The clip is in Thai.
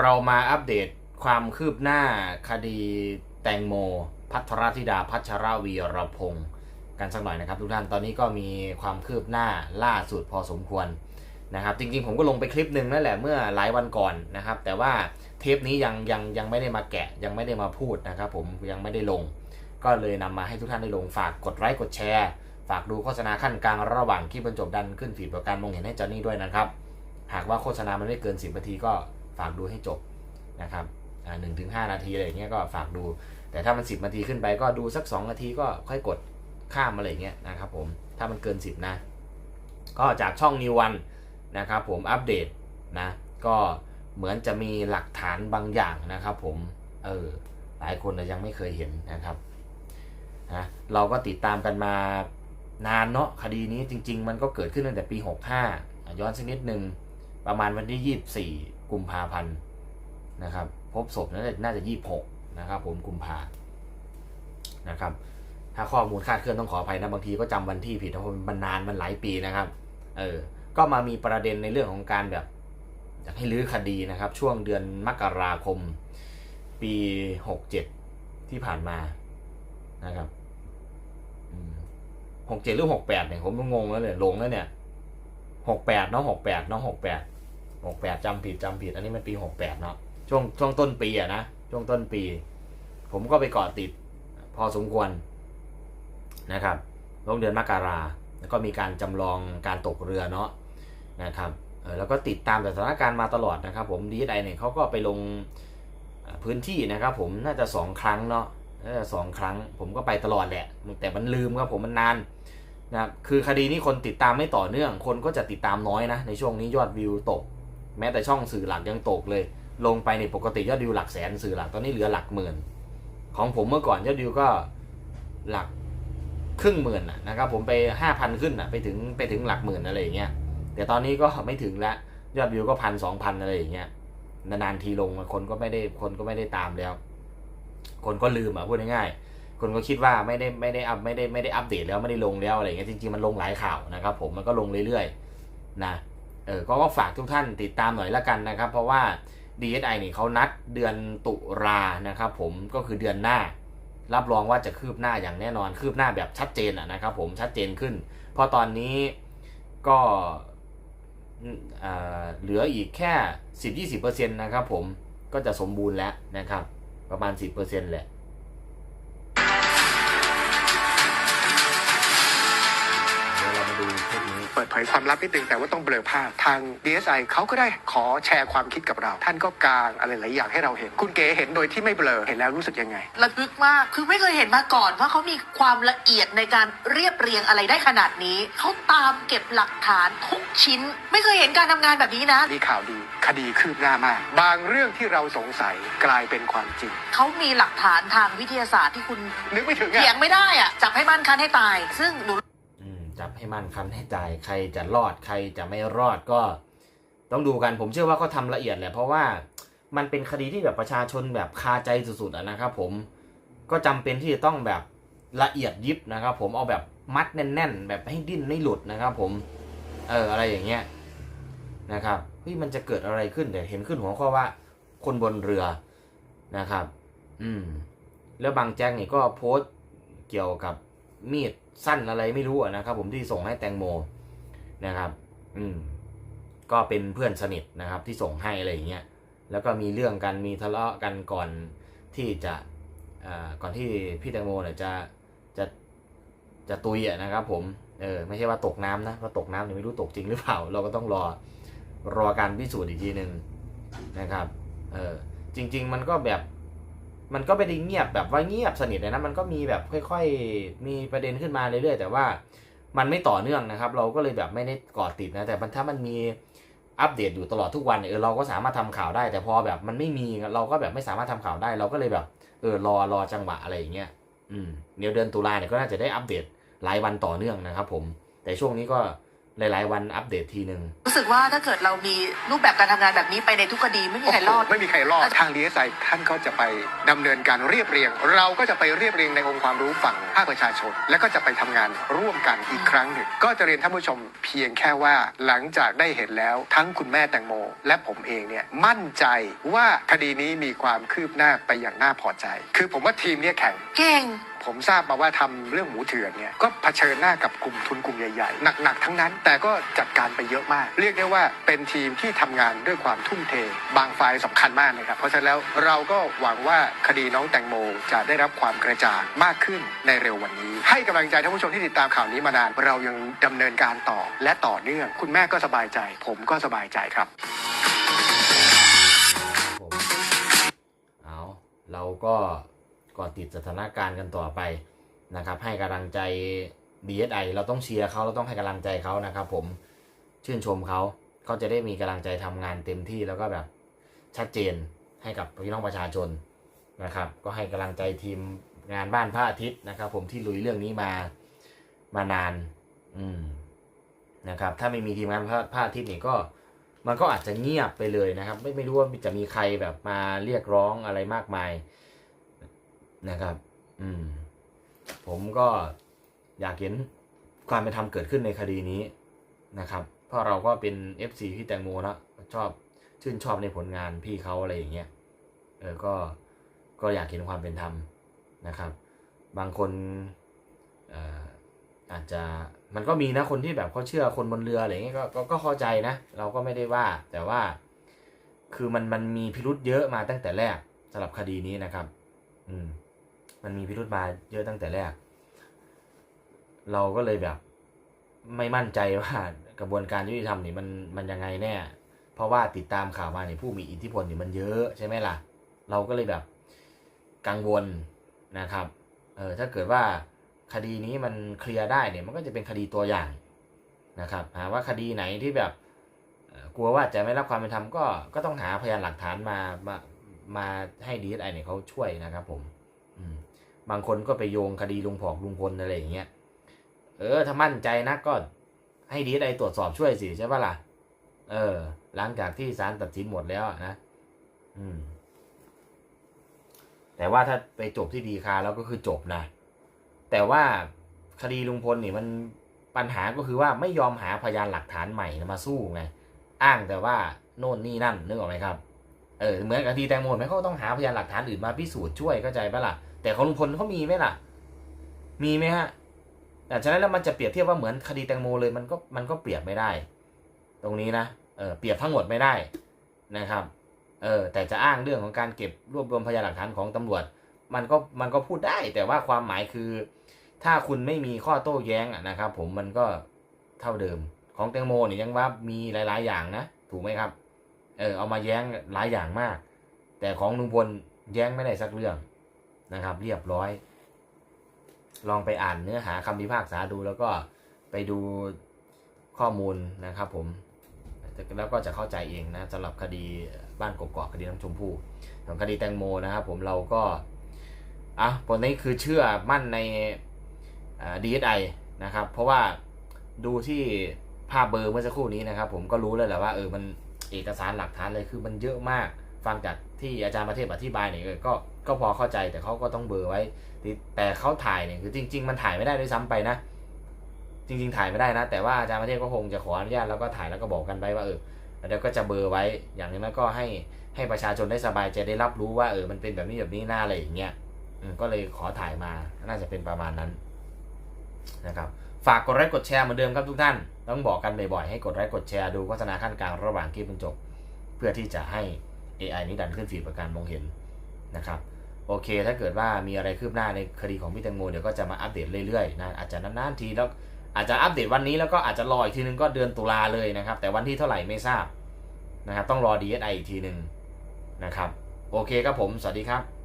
เรามาอัปเดตความคืบหน้าคดีแตงโม พัทรธิดาพัชรวีรพงศ์กันสักหน่อยนะครับทุกท่านตอนนี้ก็มีความคืบหน้าล่าสุดพอสมควรนะครับจริงๆผมก็ลงไปคลิปหนึ่งนั่นแหละเมื่อหลายวันก่อนนะครับ แต่ว่าเทปนี้ยังยังยังไม่ได้มาแกะยังไม่ได้มาพูดนะครับ ผมยังไม่ได้ลง ก็เลยนำมาให้ทุกท่านได้ลงฝากกดไลค์กดแชร์ ฝากดูโฆษณาขั้นกลางระหว่างคลิปบรรจบดันขึ้นฟีดประการมองเห็นให้จอนนี่ด้วยนะครับ หากว่าโฆษณามันไม่เกิน10นาทีก็ ฝากดูให้จบนะครับหนึ่งถึงห้านาทีอะไรอย่างเงี้ยก็ฝากดู แต่ถ้ามัน10นาทีขึ้นไปก็ดูสัก2นาทีก็ค่อยกดข้ามอะไรอย่างเงี้ยนะครับผมถ้ามันเกิน10นะ ก็จากช่องนิววันนะครับผมอัปเดตนะก็เหมือนจะมีหลักฐานบางอย่างนะครับผมเออหลายคนยังไม่เคยเห็นนะครับนะเราก็ติดตามกันมานานเนาะคดีนี้จริง ๆ มันก็เกิดขึ้นตั้งแต่ปี 65 ย้อนสักนิดหนึ่งประมาณวันที่ 24 กุมภาพันธ์นะครับ พบศพน่าจะน่าจะ26นะครับ ผมกุมภานะครับ ถ้าข้อมูลคาดเคลื่อนต้องขออภัยนะบางทีก็จำวันที่ผิดเพราะมันนานมันหลายปีนะครับ เออ ก็มามีประเด็นในเรื่องของการแบบอยากให้ลื้อคดีนะครับ ช่วงเดือนมกราคม ปี67ที่ผ่านมานะครับหกเจ็ดหรือหกแปดเนี่ยผมงงแล้วเนี่ยลงแล้วเนี่ยหกแปดเนาะหกแปดเนาะหกแปด หกแปดจำผิดจำผิด อันนี้มันปีหกแปดเนาะช่วงช่วงต้นปีอะนะช่วงต้นปี ผมก็ไปเกาะติดพอสมควรนะครับลงเดือนมกราแล้วก็มีการจำลองการตกเรือเนาะนะครับแล้วก็ติดตามสถานการณ์มาตลอดนะครับ ผมดีไอเนี่ยเขาก็ไปลงพื้นที่นะครับผมน่าจะสองครั้งเนาะน่าจะสองครั้ง ผมก็ไปตลอดแหละ แต่มันลืมครับผมมันนานนะคคือคดีนี้คนติดตามไม่ต่อเนื่อง คนก็จะติดตามน้อยนะในช่วงนี้ยอดวิวตก แม้แต่ช่องสื่อหลักยังตกเลย ลงไปในปกติยอดวิวหลักแสนสื่อหลักตอนนี้เหลือหลักหมื่น ของผมเมื่อก่อนยอดวิวก็หลักครึ่งหมื่นนะครับผมไปห้าพันขึ้นอะไปถึงไปถึงหลักหมื่นอะไรอย่างเงี้ยแต่ตอนนี้ก็ไม่ถึงละยอดวิวก็พันสองพันอะไรอย่างเงี้ยนานๆทีลงคนก็ไม่ได้คนก็ไม่ได้ตามแล้ว คนก็ลืมอะพูดง่ายๆคนก็คิดว่าไม่ได้ไม่ได้อัพไม่ได้ไม่ได้อัปเดตแล้วไม่ได้ลงแล้วอะไรเงี้ยจริงๆมันลงหลายข่าวนะครับผมมันก็ลงเรื่อยๆนะ เออก็ฝากทุกท่านติดตามหน่อยละกันนะครับ เพราะว่า DSI นี่เขานัดเดือนตุลานะครับผมก็คือเดือนหน้า รับรองว่าจะคืบหน้าอย่างแน่นอนคืบหน้าแบบชัดเจนนะครับผมชัดเจนขึ้น เพราะตอนนี้ก็เหลืออีกแค่ 10-20%นะครับผมก็จะสมบูรณ์แล้วนะครับ ประมาณ 10%แหละ เปิดเผยความลับนิดนึงแต่ว่าต้องเบลอภาพทาง DSI เขาก็ได้ขอแชร์ความคิดกับเรา ท่านก็กางอะไรหลายอย่างให้เราเห็น คุณเก๋เห็นโดยที่ไม่เบลอเห็นแล้วรู้สึกยังไงระทึกมากคือไม่เคยเห็นมาก่อนว่าเขามีความละเอียดในการเรียบเรียงอะไรได้ขนาดนี้เขาตามเก็บหลักฐานทุกชิ้น ไม่เคยเห็นการทำงานแบบนี้นะมีข่าวดี คดีคืบหน้ามาก บางเรื่องที่เราสงสัยกลายเป็นความจริงเขามีหลักฐานทางวิทยาศาสตร์ที่คุณนึกไม่ถึงเถียอะงไม่ได้อะจับให้มั่นคันให้ตาย ซึ่งหนูอืมจับ ให้มั่นคันให้จ่ายใครจะรอดใครจะไม่รอดก็ ต้องดูกันผมเชื่อว่าเขาทำละเอียดแหละเพราะว่ามันเป็นคดีที่แบบประชาชนแบบคาใจสุดๆอะนะครับผมก็จำเป็นที่จะต้องแบบละเอียดยิบนะครับผมเอาแบบมัดแน่น ๆ แบบให้ดิ้นไม่หลุดนะครับผมเอออะไรอย่างเงี้ยนะครับเฮ้ยมันจะเกิดอะไรขึ้นเดี๋ยวเห็นขึ้นหัวข้อว่าคนบนเรือนะครับ อืม แล้วบางแจ็คนี่ก็โพสต์เกี่ยวกับมีด สั้นอะไรไม่รู้อะนะครับ ผมที่ส่งให้แตงโมนะครับ อืม ก็เป็นเพื่อนสนิทนะครับ ที่ส่งให้อะไรอย่างเงี้ยแล้วก็มีเรื่องกันมีทะเลาะกันก่อนที่จะอ่าก่อนที่พี่แตงโมเนี่ยจะจะจะตุยอะนะครับ ผมเออไม่ใช่ว่าตกน้ำนะเพราตกน้ำเนี่ยไม่รู้ตกจริงหรือเปล่า เราก็ต้องรอรอการพิสูจน์อีกทีหนึ่งนะครับเออจริง ๆ มันก็แบบ มันก็ไม่ได้เงียบแบบว่าเงียบสนิทเลยนะ มันก็มีแบบค่อยๆ มีประเด็นขึ้นมาเรื่อยๆ แต่ว่ามันไม่ต่อเนื่องนะครับ เราก็เลยแบบไม่ได้กอดติดนะ แต่มันถ้ามันมีอัปเดตอยู่ตลอดทุกวันเออเราก็สามารถทำข่าวได้ แต่พอแบบมันไม่มีเราก็แบบไม่สามารถทำข่าวได้ เราก็เลยแบบ เออรอรอจังหวะอะไรอย่างเงี้ย อืมเดี๋ยวเดือนตุลาเนี่ยก็น่าจะได้อัปเดตรายวันต่อเนื่องนะครับ ผม แต่ช่วงนี้ก็ หลาย ๆ วันอัปเดตทีหนึ่ง รู้สึกว่าถ้าเกิดเรามีรูปแบบการทำงานแบบนี้ไปในทุกคดีไม่มีใครรอด ไม่มีใครรอด ทางดีเอสไอท่านก็จะไปดำเนินการเรียบเรียง เราก็จะไปเรียบเรียงในองค์ความรู้ฝั่งภาคประชาชน แล้วก็จะไปทำงานร่วมกันอีกครั้งหนึ่ง ก็จะเรียนท่านผู้ชมเพียงแค่ว่าหลังจากได้เห็นแล้วทั้งคุณแม่แตงโม และผมเองเนี่ยมั่นใจว่าคดีนี้มีความคืบหน้าไปอย่างน่าพอใจ คือผมว่าทีมเนี้แข็ง เก่ง ผมทราบมาว่าทำเรื่องหมูเถื่อนเนี่ยก็เผชิญหน้ากับกลุ่มทุนกลุ่มใหญ่ๆ หนักๆ ทั้งนั้น แต่ก็จัดการไปเยอะมาก เรียกได้ว่าเป็นทีมที่ทำงานด้วยความทุ่มเท บางฝ่ายสำคัญมากนะครับ เพราะฉะนั้นแล้วเราก็หวังว่าคดีน้องแตงโมจะได้รับความกระจ่างมากขึ้นในเร็ววันนี้ ให้กำลังใจท่านผู้ชมที่ติดตามข่าวนี้มานาน เรายังดำเนินการต่อและต่อเนื่อง คุณแม่ก็สบายใจ ผมก็สบายใจครับเอาเราก็ ก่อติดสถานการณ์กันต่อไปนะครับ ให้กำลังใจ DSI เราต้องเชียร์เขาเราต้องให้กำลังใจเขานะครับ ผมชื่นชมเขาเขาจะได้มีกำลังใจทำงานเต็มที่แล้วก็แบบชัดเจนให้กับพี่น้องประชาชนนะครับ ก็ให้กำลังใจทีมงานบ้านพระอาทิตย์นะครับ ผมที่ลุยเรื่องนี้มามานาน อืมนะครับ ถ้าไม่มีทีมงานพระพระอาทิตย์นี่ก็มันก็อาจจะเงียบไปเลยนะครับ ไม่ไม่รู้ว่าจะมีใครแบบมาเรียกร้องอะไรมากมาย นะครับ อืม ผมก็อยากเห็นความเป็นธรรมเกิดขึ้นในคดีนี้นะครับ เพราะเราก็เป็น FC พี่แตงโมนะชอบชื่นชอบในผลงานพี่เขาอะไรอย่างเงี้ยเออก็ก็อยากเห็นความเป็นธรรมนะครับ บางคนเอ่ออาจจะมันก็มีนะคนที่แบบเขาเชื่อคนบนเรืออะไรเงี้ยก็ก็ก็เข้าใจนะ เราก็ไม่ได้ว่า แต่ว่าคือมันมันมีพิรุษเยอะมาตั้งแต่แรกสำหรับคดีนี้นะครับ อืม มันมีพิรุษมาเยอะตั้งแต่แรก เราก็เลยแบบ ไม่มั่นใจว่ากระบวนการยุติธรรมนี่มันมันยังไงแน่ เพราะว่าติดตามข่าวมาเนี่ยผู้มีอิทธิพลนี่มันเยอะใช่ไหมล่ะ เราก็เลยแบบกังวลนะครับ เออถ้าเกิดว่าคดีนี้มันเคลียร์ได้เนี่ยมันก็จะเป็นคดีตัวอย่างนะครับหาว่าคดีไหนที่แบบกลัวว่าจะไม่รับความเป็นธรรมก็ก็ต้องหาพยานหลักฐานมามามาให้ดีไอเนี่ยเขาช่วยนะครับผม บางคนก็ไปโยงคดีลุงผอกลุงพลอะไรอย่างเงี้ย เออ ถ้ามั่นใจนะก็ให้ดีไอตรวจสอบช่วยสิใช่ปะล่ะ เออ หลังจากที่ศาลตัดสินหมดแล้วนะ อืม แต่ว่าถ้าไปจบที่ดีคาแล้วก็คือจบนะ แต่ว่าคดีลุงพลนี่มันปัญหาก็คือว่าไม่ยอมหาพยานหลักฐานใหม่มาสู้ไง อ้างแต่ว่าโน่นนี่นั่นนึกออกไหมครับ เออ เหมือนกับคดีแตงโมไหมเขาก็ต้องหาพยานหลักฐานอื่นมาพิสูจน์ช่วยเข้าใจปะล่ะ แต่ของลุงพลเขามีไหมล่ะ มีไหมฮะแต่ฉะนั้นแล้วมันจะเปรียบเทียบว่าเหมือนคดีแตงโมเลยมันก็มันก็เปรียบไม่ได้ ตรงนี้นะเออเปรียบทั้งหมดไม่ได้นะครับเออแต่จะอ้างเรื่องของการเก็บรวบรวมพยานหลักฐานของตำรวจ มันก็มันก็พูดได้ แต่ว่าความหมายคือ ถ้าคุณไม่มีข้อโต้แย้งนะครับ ผมมันก็เท่าเดิมของแตงโมเนี่ยังว่ามีหลาย ๆ อย่างนะถูกไหมครับ เออเอามาแย้งหลายอย่างมาก แต่ของลุงพลแย้งไม่ได้สักเรื่อง นะครับ เรียบร้อย ลองไปอ่านเนื้อหาคำพิพากษาดูแล้วก็ไปดูข้อมูลนะครับ ผมแล้วก็จะเข้าใจเองนะสำหรับคดีบ้านกกอกคดีน้ำชมพู่ของคดีแตงโมนะครับผมเราก็อะผลนี้คือเชื่อมั่นในดีเอสไอนะครับ เพราะว่าดูที่ภาพเบอร์เมื่อสักครู่นี้นะครับ ผมก็รู้แล้วแหละว่าเออมันเอกสารหลักฐานเลยคือมันเยอะมาก ฟังจากที่อาจารย์ประเทศอธิบายเนี่ยก็ก็พอเข้าใจแต่เขาก็ต้องเบอร์ไว้ แต่เขาถ่ายเนี่ยคือจริง ๆ มันถ่ายไม่ได้ด้วยซ้ำไปนะ จริง ๆ ถ่ายไม่ได้นะ แต่ว่าอาจารย์ประเทศก็คงจะขออนุญาตแล้วก็ถ่ายแล้วก็บอกกันไปว่าเออเดี๋ยวก็จะเบอร์ไว้อย่างนี้แล้วก็ให้ให้ประชาชนได้สบายใจได้รับรู้ว่าเออมันเป็นแบบนี้แบบนี้หน้าอะไรอย่างเงี้ยก็เลยขอถ่ายมาน่าจะเป็นประมาณนั้นนะครับฝากกดไลค์กดแชร์เหมือนเดิมครับทุกท่าน ต้องบอกกันบ่อยๆให้กดไลค์กดแชร์ดูโฆษณาขั้นกลางระหว่างคลิปจนจบ เพื่อที่จะให้ AI นี้ดันขึ้นฟีดประการมองเห็นนะครับโอเค ถ้าเกิดว่ามีอะไรคืบหน้าในคดีของพี่แตงโมเดี๋ยวก็จะมาอัปเดตเรื่อยๆนะอาจจะนานๆทีแล้วอาจจะอัปเดตวันนี้แล้วก็อาจจะรออีกทีนึงก็เดือนตุลาเลยนะครับ แต่วันที่เท่าไหร่ไม่ทราบนะครับต้องรอ DSI อีกทีหนึ่งนะครับ โอเคครับผม สวัสดีครับ